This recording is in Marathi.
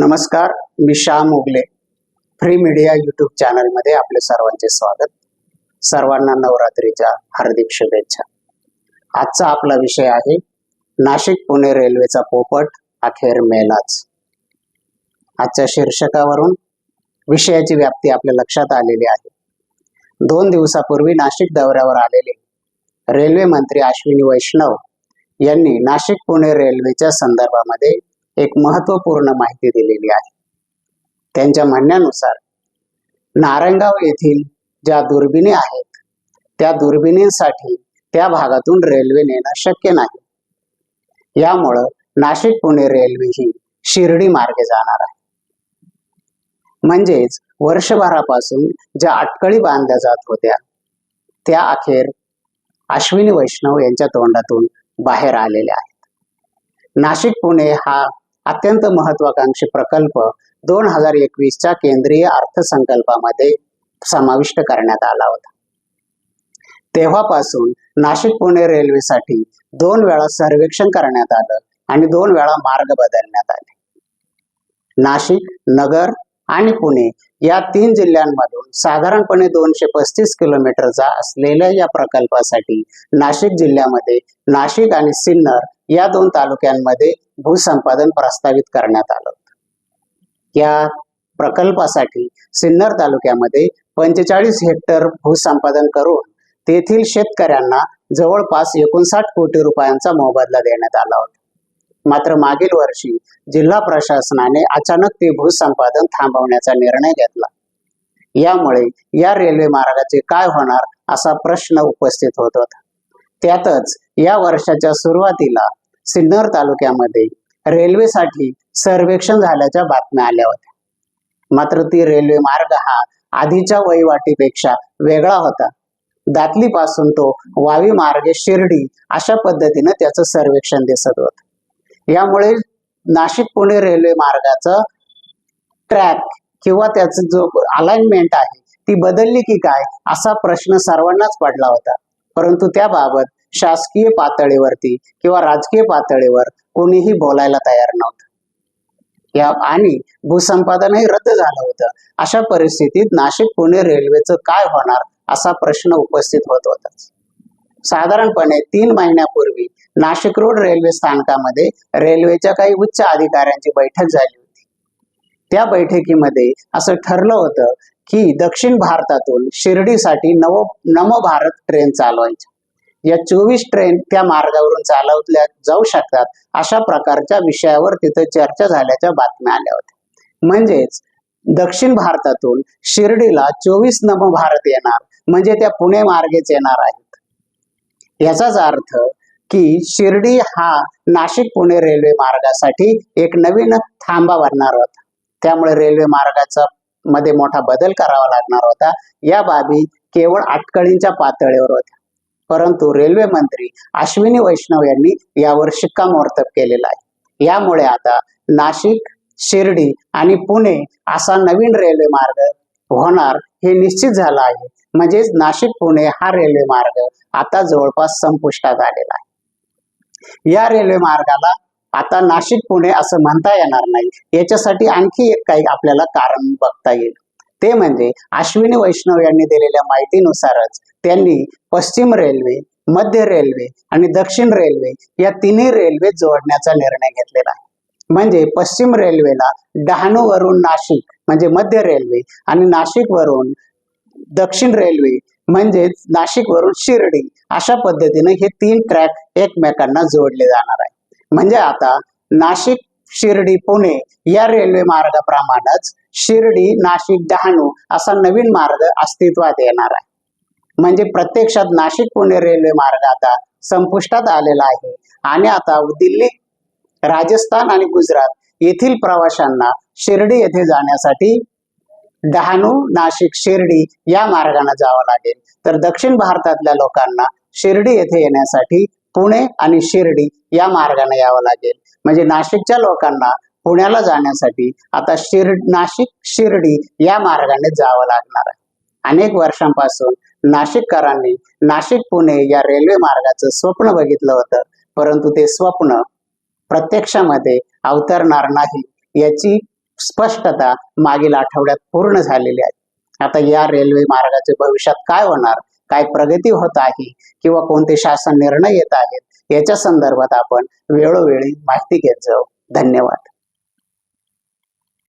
नमस्कार मी Shyam Mogle free media YouTube चॅनलमध्ये आपले सर्वांचे स्वागत. सर्वांना नवरात्रीच्या हार्दिक शुभेच्छा. आजचा आपला विषय आहे नाशिक पुणे रेल्वेचा पोपट अखेर मेलाच. आजच्या शीर्षकावरून विषयाची व्याप्ती आपल्या लक्षात आलेली आहे. दोन दिवसापूर्वी नाशिक दौऱ्यावर आलेले रेल्वे मंत्री अश्विनी वैष्णव यांनी नाशिक पुणे रेल्वेच्या संदर्भामध्ये एक महत्त्वपूर्ण माहिती दिलेली आहे. त्यांच्या म्हणण्यानुसार नारायणगाव येथील ज्या दुर्बिणी आहेत त्या दुर्बिणींसाठी त्या भागातून रेल्वे नेणं शक्य नाही. यामुळं नाशिक पुणे रेल्वे ही शिर्डी मार्गे जाणार आहे. म्हणजेच वर्षभरापासून ज्या अटकळी बांधल्या जात होत्या त्या अखेर अश्विनी वैष्णव यांच्या तोंडातून बाहेर आलेल्या आहेत. नाशिक पुणे हा अत्यंत महत्वाकांक्षी प्रकल्प दोन हजार एकवीसच्या केंद्रीय अर्थसंकल्पामध्ये समाविष्ट करण्यात आला होता. तेव्हापासून नाशिक पुणे रेल्वेसाठी दोन वेळा सर्वेक्षण करण्यात आलं आणि दोन वेळा मार्ग बदलण्यात आले. नाशिक नगर आणि पुणे या तीन जिल्ह्यांमधून साधारणपणे दोनशे पस्तीस किलोमीटरचा असलेल्या या प्रकल्पासाठी नाशिक जिल्ह्यामध्ये नाशिक आणि सिन्नर या दोन तालुक्यांमध्ये भूसंपादन प्रस्तावित करण्यात आलं या प्रकल्पासाठी सिन्नर तालुक्यामध्ये पंचेचाळीस हेक्टर भूसंपादन करून तेथील शेतकऱ्यांना जवळपास एकोणसाठ कोटी रुपयांचा मोबदला देण्यात आला होता. मात्र मागील वर्षी जिल्हा प्रशासनाने अचानक ते भूसंपादन थांबवण्याचा निर्णय घेतला. यामुळे या रेल्वे मार्गाचे काय होणार असा प्रश्न उपस्थित होत होता. त्यातच या वर्षाच्या सुरुवातीला सिन्नर तालुक्यामध्ये रेल्वेसाठी सर्वेक्षण झाल्याच्या बातम्या आल्या होत्या. मात्र ती रेल्वे मार्ग हा आधीच्या वहिवाटीपेक्षा वेगळा होता. दातली पासून तो वावी मार्गे शिर्डी अशा पद्धतीनं त्याचं सर्वेक्षण दिसत होत. यामुळे नाशिक पुणे रेल्वे मार्गाचं ट्रॅक किंवा त्याचं जो अलाइनमेंट आहे ती बदलली की काय असा प्रश्न सर्वांनाच पडला होता. परंतु त्याबाबत शासकीय पातळीवरती किंवा राजकीय पातळीवर कोणीही बोलायला तयार नव्हतं. या आणि भूसंपादनही रद्द झालं होतं. अशा परिस्थितीत नाशिक पुणे रेल्वेचं काय होणार असा प्रश्न उपस्थित होत होता. साधारणपणे तीन महिन्यापूर्वी नाशिक रोड रेल्वे स्थानकामध्ये रेल्वेच्या काही उच्च अधिकाऱ्यांची बैठक झाली होती. त्या बैठकीमध्ये असं ठरलं होतं की दक्षिण भारतातून शिर्डीसाठी नव नव भारत ट्रेन चालवायची. या चोवीस ट्रेन त्या मार्गावरून चालवल्या जाऊ शकतात अशा प्रकारच्या विषयावर तिथं चर्चा झाल्याच्या बातम्या आल्या होत्या. म्हणजेच दक्षिण भारतातून शिर्डीला चोवीस नम भारत येणार म्हणजे त्या पुणे मार्गेच येणार आहेत. याचाच अर्थ की शिर्डी हा नाशिक पुणे रेल्वे मार्गासाठी एक नवीन थांबा बनणार होता. त्यामुळे रेल्वे मार्गाचा मध्ये मोठा बदल करावा लागणार होता. या बाबी केवळ अटकळींच्या पातळीवर होत्या. परंतु रेल्वे मंत्री अश्विनी वैष्णव यांनी यावर शिक्कामोर्तब केलेला आहे. यामुळे आता नाशिक शिर्डी आणि पुणे असा नवीन रेल्वे मार्ग होणार हे निश्चित झालं आहे. म्हणजेच नाशिक पुणे हा रेल्वे मार्ग आता जवळपास संपुष्टात आलेला आहे. या रेल्वे मार्गाला आता नाशिक पुणे असं म्हणता येणार नाही. याच्यासाठी आणखी एक काही आपल्याला कारण बघता येईल. ते म्हणजे अश्विनी वैष्णव यांनी दिलेल्या माहितीनुसारच त्यांनी पश्चिम रेल्वे मध्य रेल्वे आणि दक्षिण रेल्वे या तिन्ही रेल्वे जोडण्याचा निर्णय घेतलेला आहे. म्हणजे पश्चिम रेल्वेला डहाणू वरून नाशिक म्हणजे मध्य रेल्वे आणि नाशिक वरून दक्षिण रेल्वे म्हणजेच नाशिक वरून शिर्डी अशा पद्धतीने हे तीन ट्रॅक एकमेकांना जोडले जाणार आहे म्हणजे आता नाशिक शिर्डी पुणे या रेल्वे मार्गाप्रमाणेच शिर्डी नाशिक डहाणू असा नवीन मार्ग अस्तित्वात येणार आहे. म्हणजे प्रत्यक्षात नाशिक पुणे रेल्वे मार्ग आता संपुष्टात आलेला आहे. आणि आता दिल्ली राजस्थान आणि गुजरात येथील प्रवाशांना शिर्डी येथे जाण्यासाठी डहाणू नाशिक शिर्डी या मार्गाने जावं लागेल. तर दक्षिण भारतातल्या लोकांना शिर्डी येथे येण्यासाठी पुणे आणि शिर्डी या मार्गाने यावं लागेल. म्हणजे नाशिकच्या लोकांना पुण्याला जाण्यासाठी आता शिर्ड नाशिक शिर्डी या मार्गाने जावं लागणार आहे. अनेक वर्षांपासून नाशिककरांनी नाशिक पुणे या रेल्वे मार्गाचं स्वप्न बघितलं होतं. परंतु ते स्वप्न प्रत्यक्षामध्ये अवतरणार नाही याची स्पष्टता मागील आठवड्यात पूर्ण झालेली आहे. आता या रेल्वे मार्गाचे भविष्यात काय होणार काय प्रगती होत आहे किंवा कोणते शासन निर्णय येत आहेत याच्या संदर्भात आपण वेळोवेळी माहिती घेत जाऊ. धन्यवाद.